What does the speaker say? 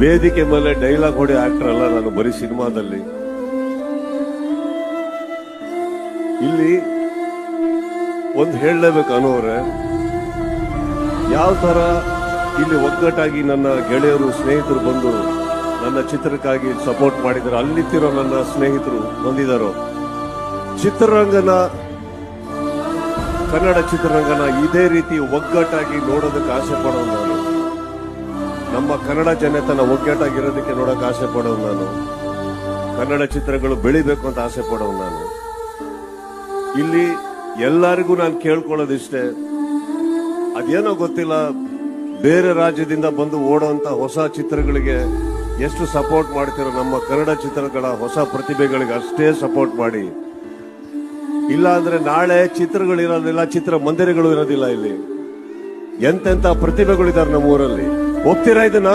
ವೇದಿಕೆ ಮೇಲೆ ಡೈಲಾಗ್ ಹೊಡೆ ಆಕ್ಟರ್ ಅಲ್ಲ ನಾನು ಬರೀ ಸಿನಿಮಾದಲ್ಲಿ. ಇಲ್ಲಿ ಒಂದು ಹೇಳಲೇಬೇಕು ಅನ್ನೋರೆ ಯಾವ ತರ ಇಲ್ಲಿ ಒಗ್ಗಟ್ಟಾಗಿ ನನ್ನ ಗೆಳೆಯರು, ಸ್ನೇಹಿತರು ಬಂದು ನನ್ನ ಚಿತ್ರಕ್ಕಾಗಿ ಸಪೋರ್ಟ್ ಮಾಡಿದ್ದಾರೆ ಅಲ್ಲಿತ್ತಿರೋ ನನ್ನ ಸ್ನೇಹಿತರು ಬಂದಿದ್ದಾರೋ ಚಿತ್ರರಂಗನ, ಕನ್ನಡ ಚಿತ್ರರಂಗನ ಇದೇ ರೀತಿ ಒಗ್ಗಟ್ಟಾಗಿ ನೋಡೋದಕ್ಕೆ ಆಸೆ ಪಡೋದು ನಾನು. ನಮ್ಮ ಕನ್ನಡ ಜನತನ ಒಗ್ಗಟ್ಟಾಗಿರೋದಕ್ಕೆ ನೋಡಕ್ ಆಸೆ ಪಡೋನು ನಾನು. ಕನ್ನಡ ಚಿತ್ರಗಳು ಬೆಳಿಬೇಕು ಅಂತ ಆಸೆ ಪಡೋನು ನಾನು. ಇಲ್ಲಿ ಎಲ್ಲರಿಗೂ ನಾನು ಕೇಳ್ಕೊಳ್ಳೋದಿಷ್ಟೇ, ಅದೇನೋ ಗೊತ್ತಿಲ್ಲ, ಬೇರೆ ರಾಜ್ಯದಿಂದ ಬಂದು ಓಡೋಂತ ಹೊಸ ಚಿತ್ರಗಳಿಗೆ ಎಷ್ಟು ಸಪೋರ್ಟ್ ಮಾಡ್ತಿರೋ ನಮ್ಮ ಕನ್ನಡ ಚಿತ್ರಗಳ ಹೊಸ ಪ್ರತಿಭೆಗಳಿಗೆ ಅಷ್ಟೇ ಸಪೋರ್ಟ್ ಮಾಡಿ. ಇಲ್ಲ ಅಂದ್ರೆ ನಾಳೆ ಚಿತ್ರಗಳು ಇರೋದಿಲ್ಲ ಚಿತ್ರ ಮಂದಿರಗಳು ಇರೋದಿಲ್ಲ ಇಲ್ಲಿ. ಎಂತೆಂತ ಪ್ರತಿಭೆಗಳಿದ್ದಾರೆ ನಮ್ಮ ಊರಲ್ಲಿ ಹೋಗ್ತೀರಾ ಇದನ್ನ?